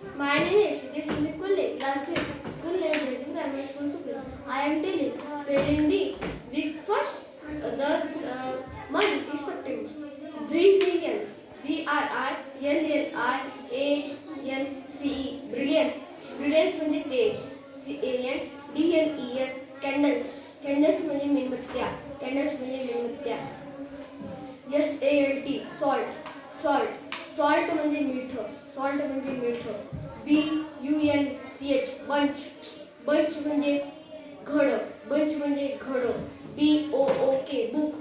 My name is Shri Sumit Kulle. Last week, school level Reading Primary School Supreme. I am telling spelling bee. Week first, uh, the uh, month is September. Brilliance. B R I L L I A N C E. Brilliance. Brilliance म्हणजे तेज. C A N D L E S. Candles. Candles म्हणजे मेणबत्त्या. Candles म्हणजे मेणबत्त्या. S A L T Salt. Salt. Salt म्हणजे मीठ. Salt म्हणजे मीठ. B U N C H bunch bunch म्हणजे घड. बंच म्हणजे घड. बी ओ ओ के बुक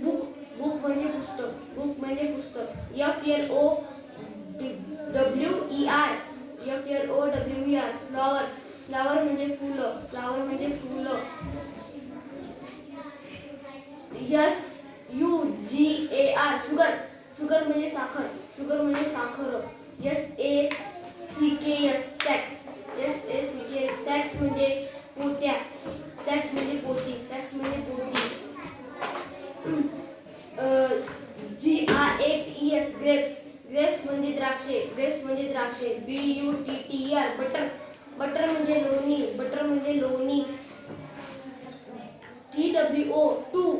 बुक बुक म्हणजे पुस्तक. बुक म्हणजे पुस्तक. F L O W E R F L O W E R flower flower म्हणजे फुलं. फ्लॉवर म्हणजे फुलं. S U G A R sugar sugar म्हणजे साखर. शुगर म्हणजे साखर. S A C K S sacks S A C K S sacks म्हणजे पोत्या. सॅक्स म्हणजे पोती. सॅक्स म्हणजे पोती. G R A P S grapes grapes म्हणजे द्राक्षे. ग्रेप्स म्हणजे द्राक्षे. B U T T R butter butter म्हणजे लोणी. बटर म्हणजे लोणी. T W O two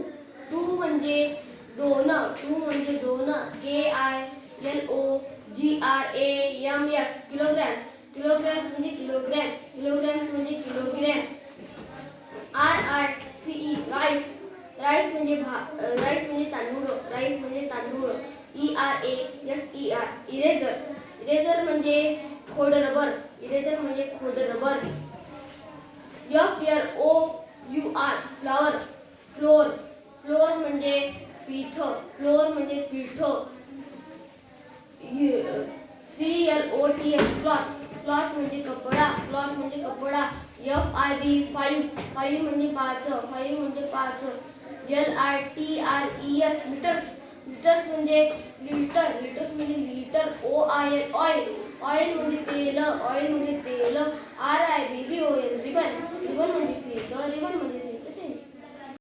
two म्हणजे दोन टू म्हणजे दोन K I L O G R A M S kilogram. Kilograms म्हणजे किलोग्रॅम. किलोग्रॅम्स म्हणजे kilogram. R I C E rice. Rice म्हणजे भा राईस म्हणजे तांदूळ. राईस म्हणजे तांदूळ. E R A S E R eraser. Eraser म्हणजे खोड रबर. इरेझर म्हणजे खोड rubber. F L O U R flower. Flour. Flour म्हणजे पीठ, फ्लोर म्हणजे पीठ. C L O T S cloth cloth म्हणजे कपडा क्लॉथ म्हणजे कपडा. F I B five five म्हणजे पाच फाईव्ह म्हणजे पाच. L I T R E S litres litres म्हणजे लिटर लिटर्स म्हणजे litre O I L oil oil म्हणजे तेल. ऑइल म्हणजे तेल.